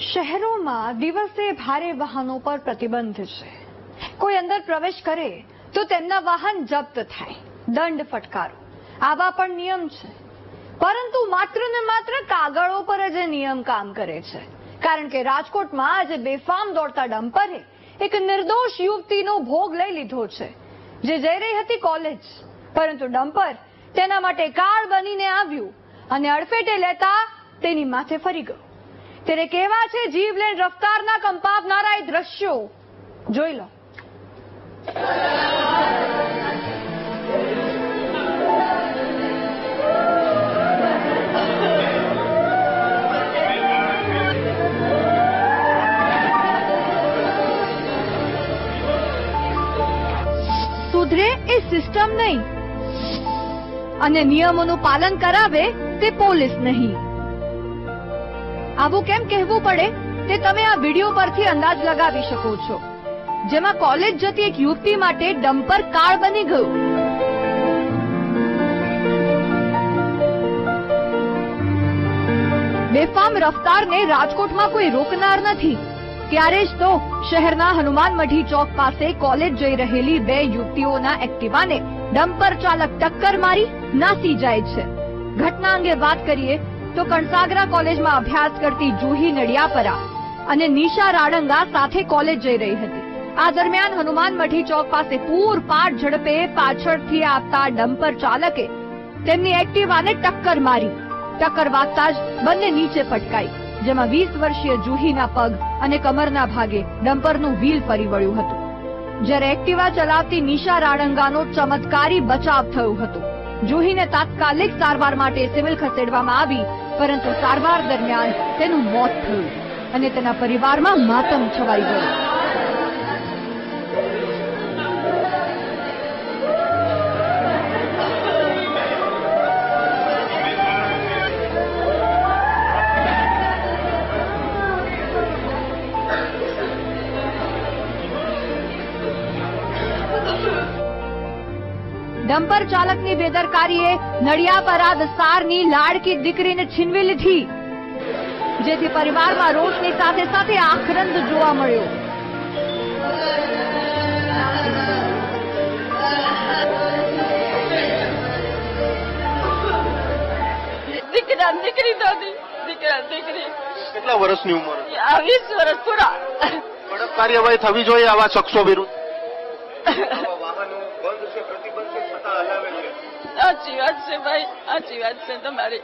શહેરોમાં દિવસે ભારે વાહનો પર પ્રતિબંધ છે. કોઈ અંદર પ્રવેશ કરે તો તેમના વાહન જપ્ત થાય, દંડ ફટકારો. આવા પણ નિયમ છે. પરંતુ માત્ર ને માત્ર કાગળો પર જ નિયમ કામ કરે છે. કારણ કે રાજકોટમાં આજે બેફામ દોડતા ડમ્પરે એક નિર્દોષ યુવતીનો ભોગ લઈ લીધો છે, જે જઈ રહી હતી કોલેજ. પરંતુ ડમ્પર તેના માટે કાળ બનીને આવ્યું અને અડફેટે લેતા તેની માથે ફરી ગયું. ત્યારે કેવા છે જીવલેણ રફતારના કંપાવનારા એ દ્રશ્યો. જોઈ લો. સુધરે એ સિસ્ટમ નહીં. અને નિયમોનું પાલન કરાવે તે પોલીસ નહીં. આવું કેમ કહેવું પડે? તે તમે આ વીડિયો પરથી અંદાજ લગાવી શકો છો. જેમાં કોલેજ જતી એક યુવતી માટે ડમ્પર કાળ બની ગયું. બેફામ રફતારને રાજકોટમાં કોઈ રોકનાર નથી. ત્યારે જ તો શહેરના હનુમાન મઢી ચોક પાસે કોલેજ જઈ રહેલી બે યુવતીઓના એક્ટિવાને ડમ્પર ચાલક ટક્કર મારી નાસી જાય છે. ઘટના અંગે વાત કરીએ તો કણસાગરા કોલેજમાં અભ્યાસ કરતી જુહી નડિયાપરા અને નિશા રાડંગા સાથે કોલેજ જઈ રહી હતી. આ દરમિયાન હનુમાન મઠી ચોક પાસે પૂરપાટ ઝડપે પાછળથી આવતા ડમ્પર ચાલકે તેમની એક્ટિવાને ટક્કર મારી. ટક્કર વાગતા જ બંને નીચે પટકાઈ જેમાં વીસ વર્ષીય જુહીના પગ અને કમરના ભાગે ડમ્પરનું વ્હીલ ફરી વળ્યું હતું. જ્યારે એક્ટિવા ચલાવતી નિશા રાડંગાનો ચમત્કારી બચાવ થયો હતો. જુહીને તાત્કાલિક સારવાર માટે સિવિલ ખસેડવામાં આવી પરંતુ સારવાર દરમિયાન તેનું મોત થયું અને તેના પરિવારમાં માતમ છવાઈ ગયો ડમ્પર ચાલકની બેદરકારીએ નડિયાપરા વિસ્તારની લાડકી દીકરીને છીનવી લીધી જેથી પરિવારમાં રોષની સાથે સાથે આક્રંદ જોવા મળ્યો. દીકરા દીકરી દાદી દીકરા દીકરી. કેટલા વર્ષની ઉંમર? વીસ વર્ષ પૂરા કડક કાર્યવાહી થવી જોઈએ આવા શખ્સો વિરુદ્ધ. વાહનો બંધ છે સાચી વાત છે ભાઈ સાચી વાત છે તમારી.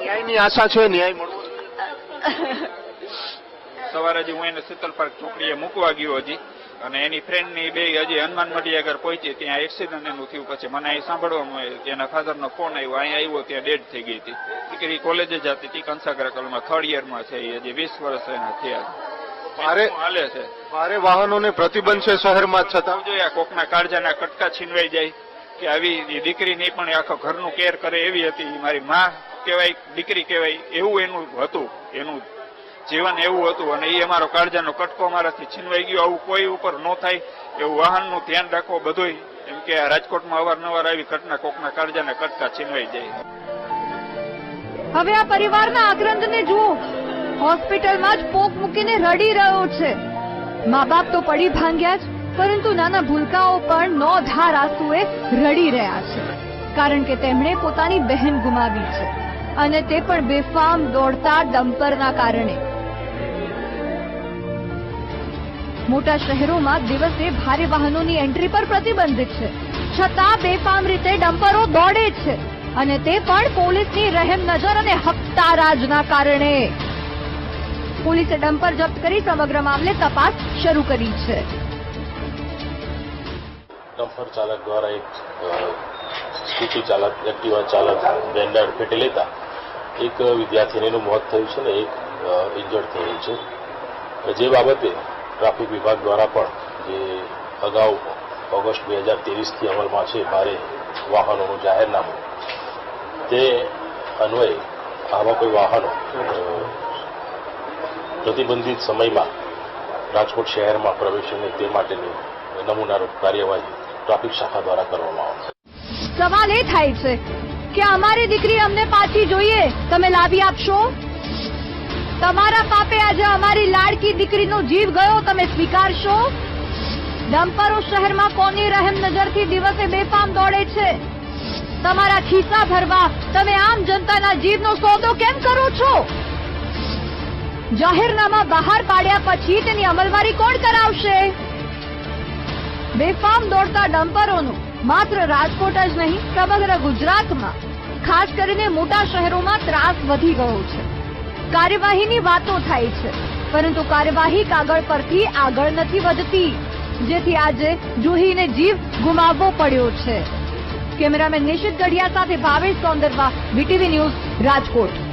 ન્યાયની આશા છે ન્યાય મળવો સવારે હજી હું એને શીતલ પાર્ક ચોકડીએ મૂકવા ગયો હજી અને એની ફ્રેન્ડની બે હજી હનુમાન મઢી આગળ પહોંચી ત્યાં એક્સિડન્ટ એનું થયું પછી. મને અહીં સાંભળવામાં આવ્યું તેના એના ફાધર નો ફોન આવ્યો અહીંયા આવ્યો ત્યાં ડેડ થઈ ગઈ હતી. દીકરી કોલેજે જતી હતી કંસાગરા માં થર્ડ યરમાં છે એ હજી વીસ વર્ષ એના થયા ભારે હાલે છે? ભારે વાહનોને પ્રતિબંધ છે શહેરમાં છતાં જોઈએ ના કોકના કાળજાના કટકા છીનવાઈ જાય? કે આવી દીકરી નહીં પણ આખો ઘરનું કેર કરે એવી હતી. મારી માં કહેવાય, દીકરી કહેવાય, એવું એનું હતું. એનું જીવન એવું હતું અને એ અમારો કાળજાનો કટકો અમારાથી છીનવાઈ ગયો. આવું કોઈ ઉપર ન થાય. એવું વાહનનું ધ્યાન રાખવો બધુંય. એમ કે રાજકોટમાં અવારનવાર આવી ઘટના કોકના કાળજાના કટકા છીનવાઈ જાય. હવે આ પરિવારના આક્રંદને જુઓ. હોસ્પિટલમાં જ પોક મૂકીને રડી રહ્યો છે. મા બાપ તો પડી ભાંગ્યા જ. પરંતુ નાના ભૂલકાઓ પણ નો ધાર આંસુએ રડી રહ્યા છે, કારણ કે તેમણે પોતાની બહેન ગુમાવી છે અને તે પણ બેફામ દોડતા ડમ્પરના કારણે. મોટા શહેરોમાં દિવસે ભારે વાહનોની એન્ટ્રી પર પ્રતિબંધિત છે, છતાં બેફામ રીતે ડમ્પરો દોડે છે અને તે પણ પોલીસની રહેમ નજર અને હપ્તારાજના કારણે. પોલીસે ડમ્પર જપ્ત કરી સમગ્ર મામલે તપાસ શરૂ કરી છે. ડમ્પર ચાલક દ્વારા એક સ્કૂટી ચાલક, એક્ટિવા ચાલક બેન્ડર અડફેટે લેતા એક વિદ્યાર્થીનીનું મોત થયું છે ને એક ઇન્જર્ડ થયેલ છે. જે બાબતે ટ્રાફિક વિભાગ દ્વારા પણ જે અગાઉ ઓગસ્ટ બે હજાર ત્રેવીસથી અમલમાં છે ભારે વાહનોનું જાહેરનામું, તે અન્વયે આવા કોઈ વાહનો પ્રતિબંધિત સમયમાં રાજકોટ શહેરમાં પ્રવેશે તે માટેની નમૂનારૂપ કાર્યવાહી ટ્રાફિક શાખા દ્વારા કરવામાં આવશે સવાલ એ થાય છે કે અમારી દીકરી અમને પાછી જોઈએ, તમે લાવી આપશો? તમારા પાપે આજે અમારી લાડકી દીકરીનો જીવ ગયો, તમે સ્વીકારશો? ડમ્પરો શહેરમાં કોની રહેમ નજરથી દિવસે બેફામ દોડે છે? તમારા ખિસ્સા ભરવા તમે આમ જનતાના જીવનો સોદો કેમ કરો છો? જાહેરનામા બહાર પાડ્યા પછી તેની અમલવારી કોણ કરાવશે? બેફામ દોડતા ડમ્પરોનું માત્ર રાજકોટ જ નહીં, સમગ્ર ગુજરાતમાં. ખાસ કરીને મોટા શહેરોમાં ત્રાસ વધી ગયો છે. કાર્યવાહીની વાતો થાય છે, પરંતુ કાર્યવાહી કાગળ પરથી આગળ નથી વધતી, જેથી આજે જુહીને જીવ ગુમાવવો પડ્યો છે. કેમેરામેન નિશિત ગઢિયા સાથે ભાવેશ સૌંદરવા, વીટીવી ન્યૂઝ રાજકોટ.